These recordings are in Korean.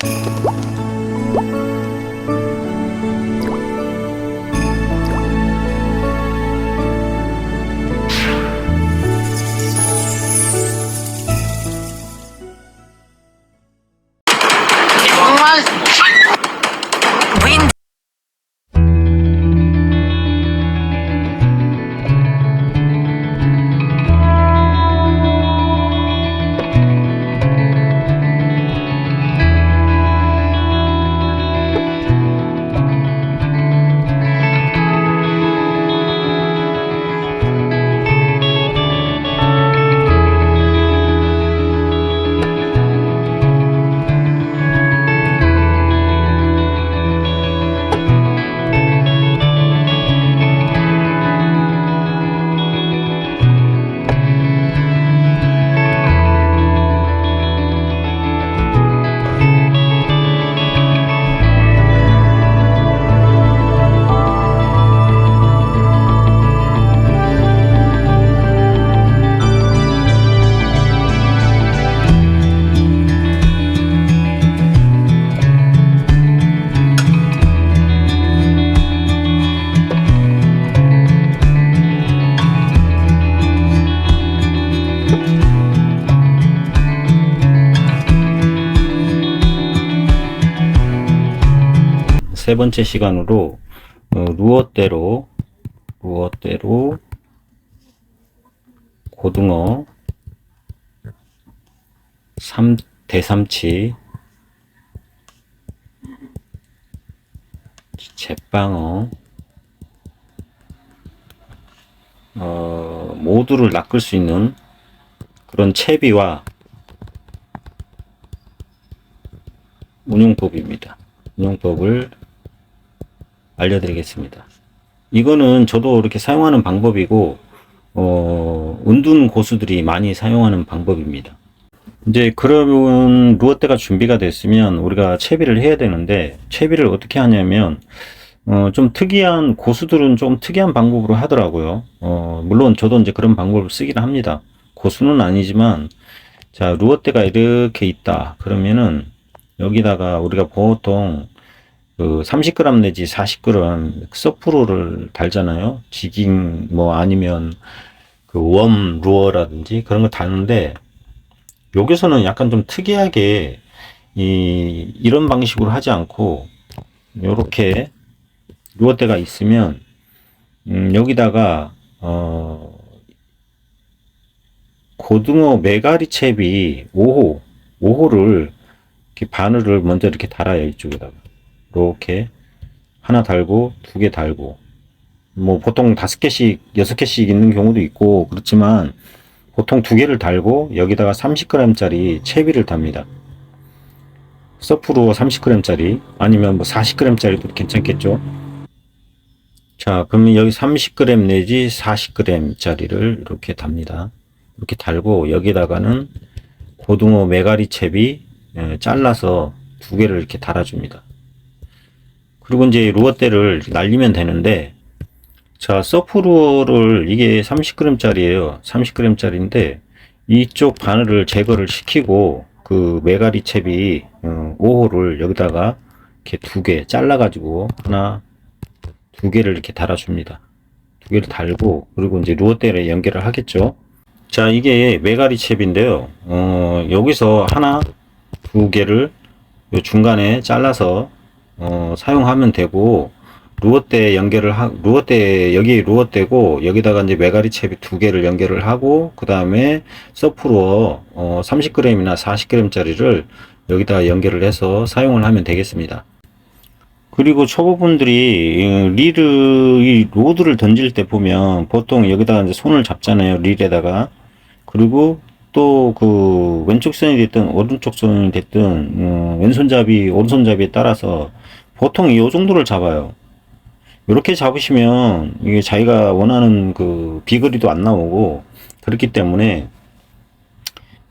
정말 세 번째 시간으로 어, 루어대로 루어대로 고등어 삼 대삼치 제빵어 어, 모두를 낚을 수 있는 그런 채비와 운용법입니다. 운용법을 알려드리겠습니다. 이거는 저도 이렇게 사용하는 방법이고, 어, 은둔 고수들이 많이 사용하는 방법입니다. 이제 그러면 루어대가 준비가 됐으면 우리가 채비를 해야 되는데, 채비를 어떻게 하냐면, 어, 좀 특이한, 고수들은 좀 특이한 방법으로 하더라고요. 어, 물론 저도 이제 그런 방법을 쓰긴 합니다. 고수는 아니지만, 자, 루어대가 이렇게 있다. 그러면은, 여기다가 우리가 보통 그 30g 내지 40g 서프로를 달잖아요. 지깅 뭐 아니면 그 웜 루어라든지 그런 거 다는데 여기서는 약간 좀 특이하게 이 이런 방식으로 하지 않고 요렇게 루어대가 있으면 음 여기다가 어 고등어 메가리 채비 5호 5호를 이렇게 바늘을 먼저 이렇게 달아요 이쪽에다가 이렇게 하나 달고 두 개 달고. 뭐 보통 다섯 개씩 여섯 개씩 있는 경우도 있고 그렇지만 보통 두 개를 달고 여기다가 30g 짜리 채비를 답니다. 서프로 30g 짜리 아니면 뭐 40g 짜리도 괜찮겠죠? 자 그러면 여기 30g 내지 40g 짜리를 이렇게 답니다. 이렇게 달고 여기다가는 고등어 메가리 채비 예, 잘라서 두 개를 이렇게 달아줍니다. 그리고 이제 루어대를 날리면 되는데, 자, 서프루어를 이게 30g 짜리예요. 30g 짜리인데, 이쪽 바늘을 제거를 시키고, 그 메가리 어, 5호를 여기다가 이렇게 두 개 잘라 가지고, 하나, 두 개를 이렇게 달아 줍니다. 두 개를 달고, 그리고 이제 루어대를 연결을 하겠죠. 자, 이게 메가리 챕인데요. 어, 여기서 하나, 두 개를 요 중간에 잘라서 어, 사용하면 되고 루어대 연결을 하 루어대 여기 루어대고 여기다가 이제 메가리 챕이 두 개를 연결을 하고 그 다음에 서프루어 어, 30g이나 40g 짜리를 여기다가 연결을 해서 사용을 하면 되겠습니다. 그리고 초보분들이 이 릴을 이 로드를 던질 때 보면 보통 여기다가 이제 손을 잡잖아요 릴에다가 그리고 또 그 왼쪽 선이 됐든 오른쪽 선이 됐든 음, 왼손잡이 오른손잡이에 따라서 보통 이 정도를 잡아요. 이렇게 잡으시면 이게 자기가 원하는 그 비거리도 안 나오고 그렇기 때문에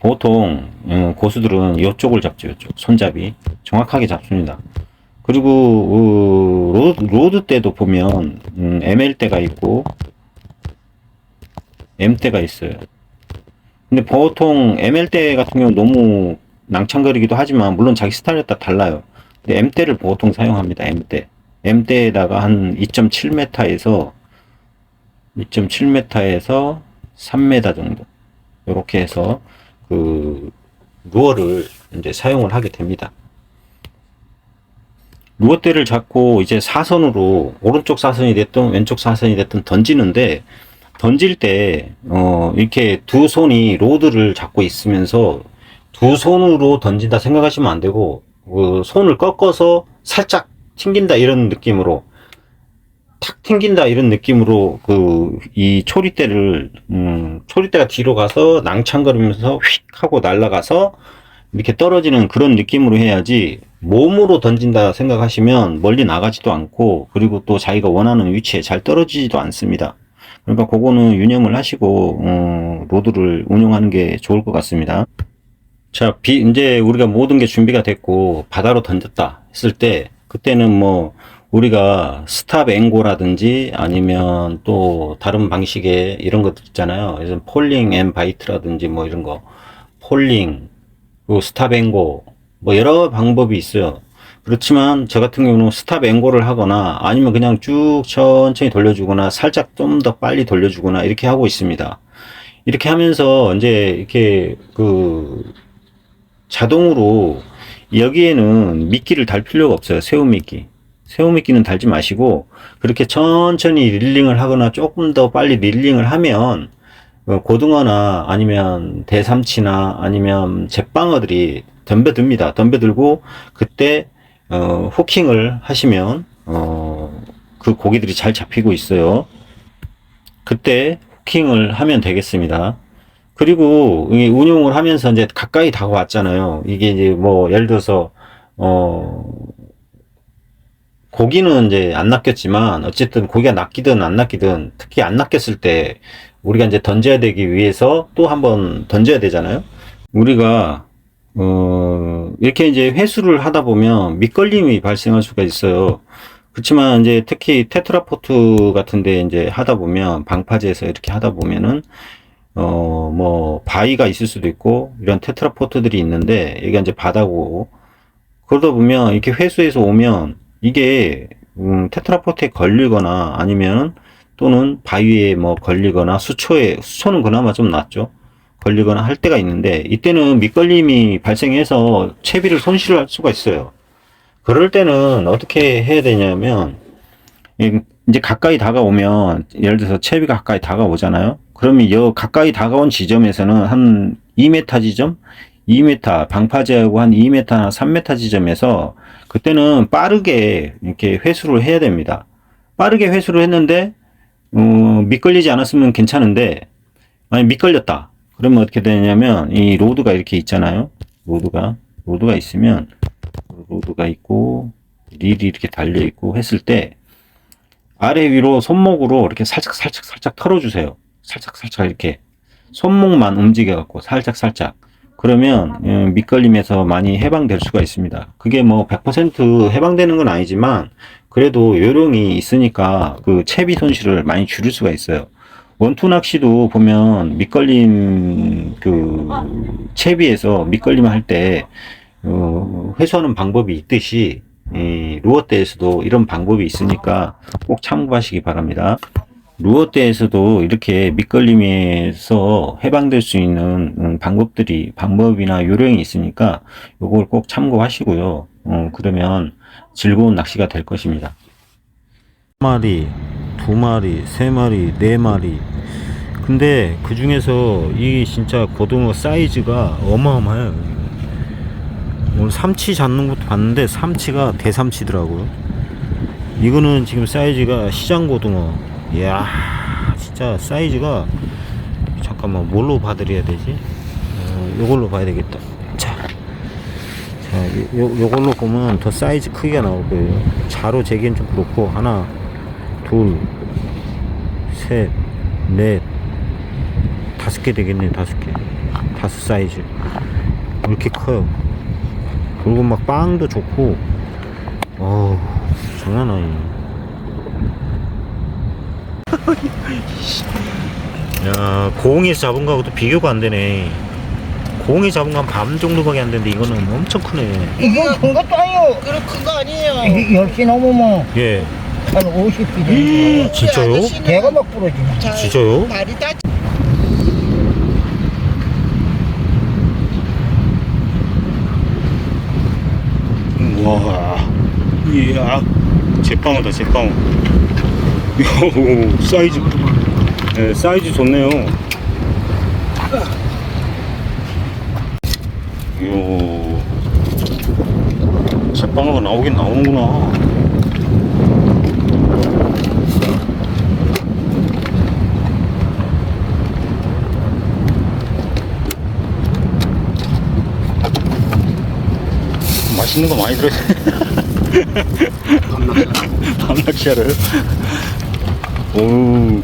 보통 음, 고수들은 이쪽을 잡죠. 이쪽 손잡이 정확하게 잡습니다. 그리고 어, 로드, 로드 때도 보면 음, ML 때가 있고 M 때가 있어요. 근데 보통 ML 때 같은 경우 너무 낭창거리기도 하지만 물론 자기 스타일에 따라 달라요. 근데 M대를 보통 사용합니다. M대. M대에다가 한 2.7m에서 2.7m에서 3m 정도 이렇게 해서 그 루어를 이제 사용을 하게 됩니다. 루어대를 잡고 이제 사선으로 오른쪽 사선이 됐든 왼쪽 사선이 됐든 던지는데 던질 때, 어, 이렇게 두 손이 로드를 잡고 있으면서 두 손으로 던진다 생각하시면 안 되고, 그 손을 꺾어서 살짝 튕긴다 이런 느낌으로, 탁 튕긴다 이런 느낌으로 그, 이 초리대를, 음, 초리대가 뒤로 가서 낭창거리면서 휙 하고 날아가서 이렇게 떨어지는 그런 느낌으로 해야지 몸으로 던진다 생각하시면 멀리 나가지도 않고, 그리고 또 자기가 원하는 위치에 잘 떨어지지도 않습니다. 그러니까 그거는 유념을 하시고 어, 로드를 운영하는 게 좋을 것 같습니다. 자, 비, 이제 우리가 모든 게 준비가 됐고 바다로 던졌다 했을 때 그때는 뭐 우리가 스탑 앵고라든지 아니면 또 다른 방식의 이런 것들 있잖아요. 그래서 폴링 앤 바이트라든지 뭐 이런 거 폴링 그리고 스탑 앵고 뭐 여러 방법이 있어요. 그렇지만 저 같은 경우는 스탑 앵고를 하거나 아니면 그냥 쭉 천천히 돌려주거나 살짝 좀 더 빨리 돌려주거나 이렇게 하고 있습니다. 이렇게 하면서 이제 이렇게 그 자동으로 여기에는 미끼를 달 필요가 없어요. 새우 미끼. 새우 미끼는 달지 마시고 그렇게 천천히 릴링을 하거나 조금 더 빨리 릴링을 하면 어, 고등어나 아니면 대삼치나 아니면 잿방어들이 덤벼듭니다. 덤벼들고 그때 어, 후킹을 하시면 어, 그 고기들이 잘 잡히고 있어요. 그때 후킹을 하면 되겠습니다. 그리고 이 운용을 하면서 이제 가까이 다가왔잖아요. 이게 이제 뭐 예를 들어서 어 고기는 이제 안 낚였지만 어쨌든 고기가 낚이든 안 낚이든 특히 안 낚였을 때 우리가 이제 던져야 되기 위해서 또 한번 던져야 되잖아요. 우리가 어 이렇게 이제 회수를 하다 보면 밑걸림이 발생할 수가 있어요. 그렇지만 이제 특히 테트라포트 같은데 이제 하다 보면 방파제에서 이렇게 하다 보면은 어 뭐 바위가 있을 수도 있고 이런 테트라포트들이 있는데 여기가 이제 바다고 그러다 보면 이렇게 회수해서 오면 이게 음, 테트라포트에 걸리거나 아니면 또는 바위에 뭐 걸리거나 수초에 수초는 그나마 좀 낫죠. 걸리거나 할 때가 있는데 이때는 밑걸림이 발생해서 채비를 손실을 할 수가 있어요. 그럴 때는 어떻게 해야 되냐면 이- 이제 가까이 다가오면 예를 들어서 채비가 가까이 다가오잖아요. 그러면 여 가까이 다가온 지점에서는 한 2m 지점, 2m 방파제하고 한 2m나 3m 지점에서 그때는 빠르게 이렇게 회수를 해야 됩니다. 빠르게 회수를 했는데 어, 미끌리지 않았으면 괜찮은데 아니 미끌렸다. 그러면 어떻게 되냐면 이 로드가 이렇게 있잖아요. 로드가 로드가 있으면 로드가 있고 릴이 이렇게 달려 있고 했을 때 아래 위로 손목으로 이렇게 살짝 살짝 살짝 털어주세요. 살짝 살짝 이렇게 손목만 움직여 갖고 살짝 살짝 그러면 음, 밑걸림에서 많이 해방될 수가 있습니다. 그게 뭐 100% 해방되는 건 아니지만 그래도 요령이 있으니까 그 채비 손실을 많이 줄일 수가 있어요. 원투 낚시도 보면 밑걸림 그 채비에서 밑걸림 할때 어, 회수하는 방법이 있듯이 이 루어대에서도 이런 방법이 있으니까 꼭 참고하시기 바랍니다. 루어대에서도 이렇게 밑걸림에서 해방될 수 있는 음, 방법들이 방법이나 요령이 있으니까 요걸 꼭 참고하시고요. 어, 그러면 즐거운 낚시가 될 것입니다. 한 마리, 두 마리, 세 마리, 네 마리. 근데 그 중에서 이 진짜 고등어 사이즈가 어마어마해요. 오늘 삼치 잡는 것도 봤는데 삼치가 대삼치더라고요. 이거는 지금 사이즈가 시장 고등어. 이야, 진짜 사이즈가 잠깐만 뭘로 봐드려야 되지? 어, 요걸로 봐야 되겠다. 자, 자, 요, 요- 요걸로 보면 더 사이즈 크기가 나올 거예요. 자로 재기엔 좀 그렇고 하나, 둘, 셋, 넷, 다섯 개 되겠네, 다섯 개. 다섯 사이즈. 이렇게 커요. 그리고 막 빵도 좋고, 어우, 장난 아니네. 야, 공에서 잡은 거하고도 비교가 안 되네. 공이 잡은 건반 정도밖에 안 되는데 이거는 엄청 크네. 이건 큰 것도 아니요. 그런 큰거 아니에요. 이게 10시 넘으면 예. 한 50비 되는 진짜요? 개가 막 부러지네. 자, 진짜요? 다리 다 와, 이야, 제빵어다, 제빵어. 요, 사이즈, 네, 사이즈 좋네요. 요, 제빵어가 나오긴 나오는구나. 맛있는 거 많이 들어있어요. 밤낚시를. 오,